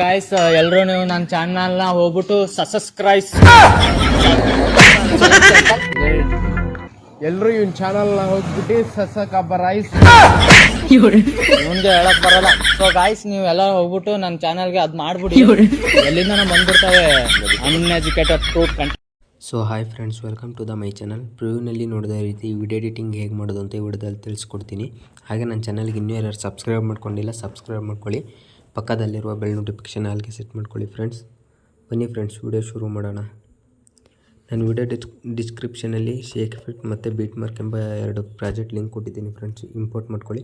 Guys ಎಲ್ಲರೂ ನೀವು ನನ್ನ ಚಾನಲ್ನ ಹೋಗ್ಬಿಟ್ಟು ಸಬ್ಸ್ಕ್ರೈಬ್ ಎಲ್ಲರೂ ಇವ್ನ ಚಾನಲ್ ಹೋಗ್ಬಿಟ್ಟು ಸಸಕ ರೈಸ್ ಮುಂದೆ ಹೇಳಕ್ ಬರಲ್ಲ. ಸೊ ಗಾಯ್ಸ್ ನೀವು ಎಲ್ಲ ಹೋಗ್ಬಿಟ್ಟು ನನ್ನ ಚಾನಲ್ಗೆ ಅದ್ ಮಾಡ್ಬಿಡಿ. ಎಲ್ಲಿಂದ ಬಂದ್ಬಿಡ್ತಾವೆ. Uneducated fruit ಕಂಟ್ so hi friends welcome to the my channel ಪ್ರಿವ್ಯೂನಲ್ಲಿ ನೋಡಿದ ರೀತಿ ವಿಡಿಯೋ ಎಡಿಟಿಂಗ್ ಹೇಗೆ ಮಾಡೋದು ಅಂತ ವಿಡಿಯೋದಲ್ಲಿ ತಿಳಿಸ್ಕೊಡ್ತೀನಿ. ಹಾಗೆ ನನ್ನ ಚಾನಲ್ಗೆ ಇನ್ನೂ ಯಾರು ಸಬ್ಸ್ಕ್ರೈಬ್ ಮಾಡ್ಕೊಂಡಿಲ್ಲ ಸಬ್ಸ್ಕ್ರೈಬ್ ಮಾಡ್ಕೊಳ್ಳಿ. ಪಕ್ಕದಲ್ಲಿರುವ ಬೆಲ್ ನೋಟಿಫಿಕೇಷನ್ ಅಲ್ಲಿಗೆ ಸೆಟ್ ಮಾಡ್ಕೊಳ್ಳಿ ಫ್ರೆಂಡ್ಸ್ ಬನ್ನಿ ಫ್ರೆಂಡ್ಸ್ ವಿಡಿಯೋ ಶುರು ಮಾಡೋಣ. ನಾನು ವಿಡಿಯೋ ಡಿಸ್ ಡಿಸ್ಕ್ರಿಪ್ಷನಲ್ಲಿ ಶೇಕ್ ಎಫೆಕ್ಟ್ ಮತ್ತು ಬೀಟ್ ಮಾರ್ಕ್ ಎಂಬ ಎರಡು ಪ್ರಾಜೆಕ್ಟ್ ಲಿಂಕ್ ಕೊಟ್ಟಿದ್ದೀನಿ ಫ್ರೆಂಡ್ಸ್ ಇಂಪೋರ್ಟ್ ಮಾಡ್ಕೊಳ್ಳಿ.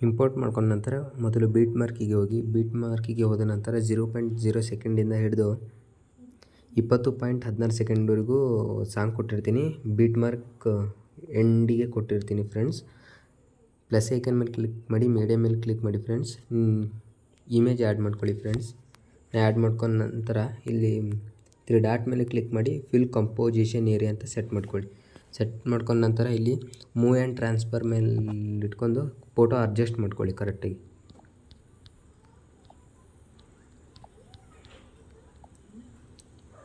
ಇಂಪೋರ್ಟ್ ಮಾಡ್ಕೊಂಡ ನಂತರ ಮೊದಲು ಬೀಟ್ ಮಾರ್ಕಿಗೆ ಹೋಗಿ ಬೀಟ್ ಮಾರ್ಕಿಗೆ ಹೋದ ನಂತರ ಜೀರೋ ಪಾಯಿಂಟ್ ಜೀರೋ ಸೆಕೆಂಡಿಂದ ಹಿಡಿದು ಇಪ್ಪತ್ತು ಪಾಯಿಂಟ್ ಹದಿನಾರು ಸೆಕೆಂಡ್ವರೆಗೂ ಸಾಂಗ್ ಕೊಟ್ಟಿರ್ತೀನಿ. ಬೀಟ್ ಮಾರ್ಕ್ ಎಂಡಿಗೆ ಕೊಟ್ಟಿರ್ತೀನಿ ಫ್ರೆಂಡ್ಸ್ ಪ್ಲಸ್ ಐಕನ್ ಮೇಲೆ ಕ್ಲಿಕ್ ಮಾಡಿ ಮೀಡಿಯಮ್ ಮೇಲೆ ಕ್ಲಿಕ್ ಮಾಡಿ ಫ್ರೆಂಡ್ಸ್ ಇಮೇಜ್ ಆ್ಯಡ್ ಮಾಡ್ಕೊಳ್ಳಿ ಫ್ರೆಂಡ್ಸ್ ಆ್ಯಡ್ ಮಾಡ್ಕೊಂಡ ನಂತರ ಇಲ್ಲಿ ತ್ರೀ ಡಾಟ್ ಮೇಲೆ ಕ್ಲಿಕ್ ಮಾಡಿ ಫಿಲ್ ಕಂಪೋಸಿಷನ್ ಏರಿಯಾ ಅಂತ ಸೆಟ್ ಮಾಡ್ಕೊಳ್ಳಿ. ಸೆಟ್ ಮಾಡ್ಕೊಂಡ ನಂತರ ಇಲ್ಲಿ ಮೂವ್ ಆ್ಯಂಡ್ ಟ್ರಾನ್ಸ್ಫರ್ ಮೇಲೆ ಇಟ್ಕೊಂಡು ಫೋಟೋ ಅಡ್ಜಸ್ಟ್ ಮಾಡ್ಕೊಳ್ಳಿ ಕರೆಕ್ಟಾಗಿ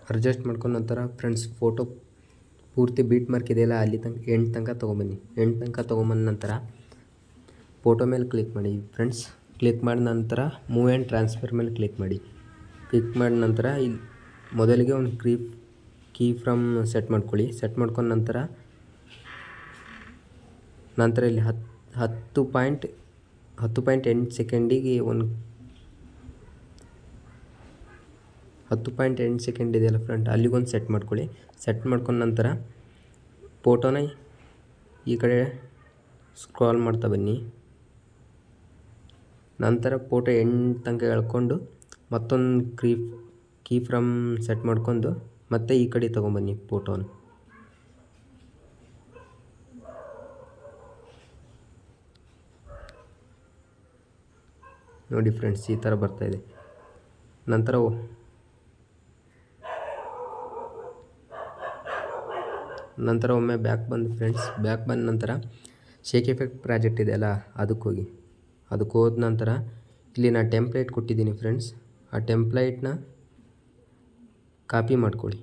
ಅಡ್ಜಸ್ಟ್ ಮಾಡ್ಕೊಂಡ ನಂತರ ಫ್ರೆಂಡ್ಸ್ ಫೋಟೋ ಪೂರ್ತಿ ಬೀಟ್ ಮಾರ್ಕ್ ಇದೆಯಲ್ಲ ಅಲ್ಲಿ ತನಕ ಎಂಟು ತನಕ ತೊಗೊಂಬನ್ನಿ ಎಂಟು ತನಕ ತೊಗೊಂಬಂದ ನಂತರ ಫೋಟೋ ಮೇಲೆ ಕ್ಲಿಕ್ ಮಾಡಿ ಫ್ರೆಂಡ್ಸ್ ಕ್ಲಿಕ್ ಮಾಡಿದ ನಂತರ ಮೂವ್ ಆ್ಯಂಡ್ ಟ್ರಾನ್ಸ್ಫರ್ ಮೇಲೆ ಕ್ಲಿಕ್ ಮಾಡಿ. ಕ್ಲಿಕ್ ಮಾಡಿದ ನಂತರ ಇಲ್ಲಿ ಮೊದಲಿಗೆ ಒಂದು ಕ್ರೀ ಕೀ ಫ್ರಮ್ ಸೆಟ್ ಮಾಡ್ಕೊಳ್ಳಿ. ಸೆಟ್ ಮಾಡ್ಕೊಂಡ ನಂತರ ನಂತರ ಇಲ್ಲಿ ಹತ್ತು ಹತ್ತು ಪಾಯಿಂಟ್ ಹತ್ತು ಪಾಯಿಂಟ್ ಎಂಟು ಸೆಕೆಂಡಿಗೆ ಒಂದು ಹತ್ತು ಪಾಯಿಂಟ್ ಎಂಟು ಸೆಕೆಂಡ್ ಇದೆಯಲ್ಲ ಫ್ರೆಂಡ್, ಅಲ್ಲಿಗೊಂದು ಸೆಟ್ ಮಾಡ್ಕೊಳ್ಳಿ. ಸೆಟ್ ಮಾಡ್ಕೊಂಡ ನಂತರ ಫೋಟೋನ ಈ ಕಡೆ ಸ್ಕ್ರಾಲ್ ಮಾಡ್ತಾ ಬನ್ನಿ. ನಂತರ ಫೋಟೋ ಎಂಟು ತನಕ ಎಳ್ಕೊಂಡು ಮತ್ತೊಂದು ಕ್ರೀ ಕೀ ಫ್ರಮ್ ಸೆಟ್ ಮಾಡ್ಕೊಂಡು ಮತ್ತೆ ಈ ಕಡೆ ತೊಗೊಂಬನ್ನಿ ಫೋಟೋನ. ನೋಡಿ ಫ್ರೆಂಡ್ಸ್, ಈ ಥರ ಬರ್ತಾಯಿದೆ ನಂತರ ನಂತರ ಒಮ್ಮೆ ಬ್ಯಾಕ್ ಬಂದು ಫ್ರೆಂಡ್ಸ್, ಬ್ಯಾಕ್ ಬಂದ ನಂತರ ಶೇಕ್ ಎಫೆಕ್ಟ್ ಪ್ರಾಜೆಕ್ಟ್ ಇದೆಯಲ್ಲ ಅದಕ್ಕೆ ಹೋಗಿ. ಅದಕ್ಕೆ ಹೋದ ನಂತರ ಇಲ್ಲಿ ನಾನು ಟೆಂಪ್ಲೇಟ್ ಕೊಟ್ಟಿದ್ದೀನಿ ಫ್ರೆಂಡ್ಸ್ ಆ ಟೆಂಪ್ಲೇಟ್ನ ಕಾಪಿ ಮಾಡ್ಕೊಳ್ಳಿ.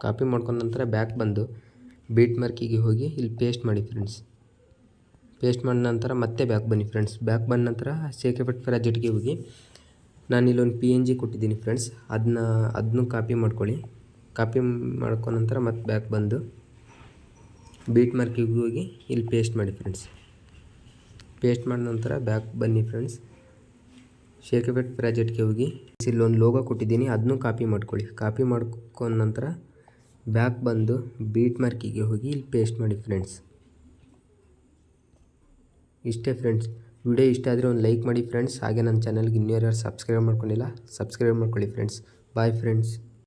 ಕಾಪಿ ಮಾಡ್ಕೊಂಡ ನಂತರ ಬ್ಯಾಕ್ ಬಂದು ಬೀಟ್ ಮಾರ್ಕಿಗೆ ಹೋಗಿ ಇಲ್ಲಿ ಪೇಸ್ಟ್ ಮಾಡಿ ಫ್ರೆಂಡ್ಸ್ ಪೇಸ್ಟ್ ಮಾಡಿದ ನಂತರ ಮತ್ತೆ ಬ್ಯಾಕ್ ಬನ್ನಿ ಫ್ರೆಂಡ್ಸ್ ಬ್ಯಾಕ್ ಬಂದ ನಂತರ ಶೇಕ್ ಎಫೆಕ್ಟ್ ಪ್ರಾಜೆಕ್ಟ್ಗೆ ಹೋಗಿ ನಾನು ಇಲ್ಲೊಂದು ಪಿ ಎನ್ ಜಿ ಕೊಟ್ಟಿದ್ದೀನಿ ಫ್ರೆಂಡ್ಸ್ ಅದನ್ನ ಅದನ್ನು ಕಾಪಿ ಮಾಡ್ಕೊಳ್ಳಿ. ಕಾಪಿ ಮಾಡ್ಕೊಂಡ ನಂತರ ಮತ್ತೆ ಬ್ಯಾಕ್ ಬಂದು ಬೀಟ್ ಮಾರ್ಕಿಗೆ ಹೋಗಿ ಇಲ್ಲಿ ಪೇಸ್ಟ್ ಮಾಡಿ ಫ್ರೆಂಡ್ಸ್ ಪೇಸ್ಟ್ ಮಾಡಿದ ನಂತರ ಬ್ಯಾಕ್ ಬನ್ನಿ ಫ್ರೆಂಡ್ಸ್ ಶೇಕ್ ಪ್ರಾಜೆಕ್ಟ್ಗೆ ಹೋಗಿ. ಇಲ್ಲೊಂದು ಲೋಗೋ ಕೊಟ್ಟಿದ್ದೀನಿ. ಅದನ್ನು ಕಾಪಿ ಮಾಡ್ಕೊಳ್ಳಿ. ಕಾಪಿ ಮಾಡ್ಕೊಂಡ ನಂತರ ಬ್ಯಾಕ್ ಬಂದು ಬೀಟ್ ಮಾರ್ಕಿಗೆ ಹೋಗಿ ಇಲ್ಲಿ ಪೇಸ್ಟ್ ಮಾಡಿ ಫ್ರೆಂಡ್ಸ್ ಇಷ್ಟೇ ಫ್ರೆಂಡ್ಸ್ ವಿಡಿಯೋ ಇಷ್ಟ ಆದರೆ ಒಂದು ಲೈಕ್ ಮಾಡಿ ಫ್ರೆಂಡ್ಸ್ ಹಾಗೆ ನನ್ನ ಚಾನಲ್ಗೆ ಇನ್ನೂ ಯಾರು ಸಬ್ಸ್ಕ್ರೈಬ್ ಮಾಡ್ಕೊಂಡಿಲ್ಲ ಸಬ್ಸ್ಕ್ರೈಬ್ ಮಾಡ್ಕೊಳ್ಳಿ ಫ್ರೆಂಡ್ಸ್ ಬಾಯ್ ಫ್ರೆಂಡ್ಸ್